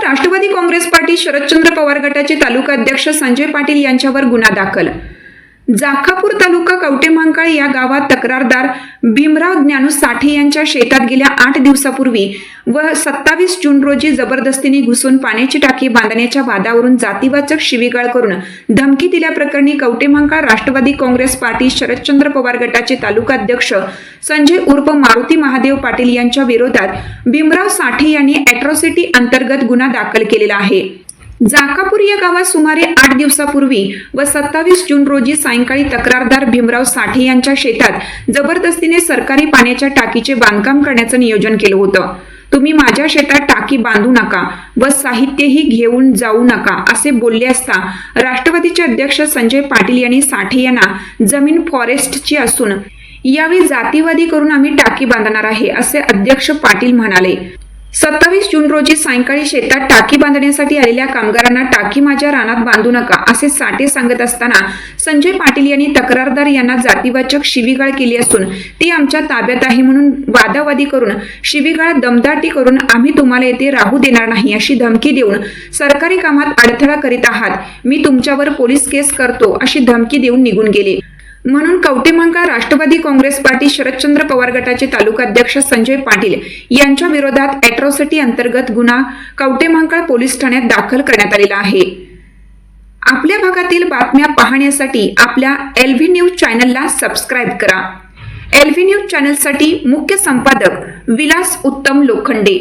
Rashtrawadi Congress party Sharadchandra Pawar गटाचे तालुका अध्यक्ष संजय पाटील यांच्यावर गुन्हा दाखल. जाखापूर तालुका कवटेमांकाळ या गावात तक्रारदार भीमराव ज्ञानू साठे यांच्या शेतात गेल्या आठ दिवसापूर्वी व सत्तावीस जून रोजी जबरदस्तीने घुसून पाण्याची टाकी बांधण्याच्या वादावरून जातीवाचक शिवीगाळ करून धमकी दिल्याप्रकरणी कवटेमांकाळ राष्ट्रवादी काँग्रेस पार्टी शरदचंद्र पवार गटाचे तालुका अध्यक्ष संजय उर्फ मारुती महादेव पाटील यांच्या विरोधात भीमराव साठे यांनी अॅट्रॉसिटी अंतर्गत गुन्हा दाखल केलेला आहे. जाकापूर या गावात सुमारे आठ दिवसापूर्वी व सत्तावीस जून रोजी सायंकाळी तक्रारदार भीमराव साठे यांच्या शेतात जबरदस्तीने सरकारी पाण्याच्या टाकीचे बांधकाम करण्याचं नियोजन केलं होतं. तुम्ही माझ्या शेतात टाकी बांधू नका व साहित्यही घेऊन जाऊ नका असे बोलले असता राष्ट्रवादीचे अध्यक्ष संजय पाटील यांनी साठे यांना जमीन फॉरेस्टची असून यावेळी जातीवादी करून आम्ही टाकी बांधणार आहे असे अध्यक्ष पाटील म्हणाले. सत्तावीस जून रोजी सायंकाळी शेतात टाकी बांधण्यासाठी आलेल्या कामगारांना टाकी माझ्या रानात बांधू नका असे साठे सांगत असताना संजय पाटील यांनी तक्रारदार यांना जातीवाचक शिवीगाळ केली असून ती आमच्या ताब्यात आहे म्हणून वादावादी करून शिवीगाळ दमदाटी करून आम्ही तुम्हाला येथे राहू देणार नाही अशी धमकी देऊन सरकारी कामात अडथळा करीत आहात. मी तुमच्यावर पोलीस केस करतो अशी धमकी देऊन निघून गेले. म्हणून कवटेमांका राष्ट्रवादी काँग्रेस पार्टी शरदचंद्र पवार गटाचे तालुका अध्यक्ष संजय पाटील यांच्या विरोधात अॅट्रॉसिटी अंतर्गत गुन्हा कवटेमांकाळ पोलीस ठाण्यात दाखल करण्यात आलेला आहे. आपल्या भागातील बातम्या पाहण्यासाठी आपल्या एल व्ही न्यूज चॅनलला सबस्क्राईब करा. एल व्ही न्यूज चॅनलसाठी मुख्य संपादक विलास उत्तम लोखंडे.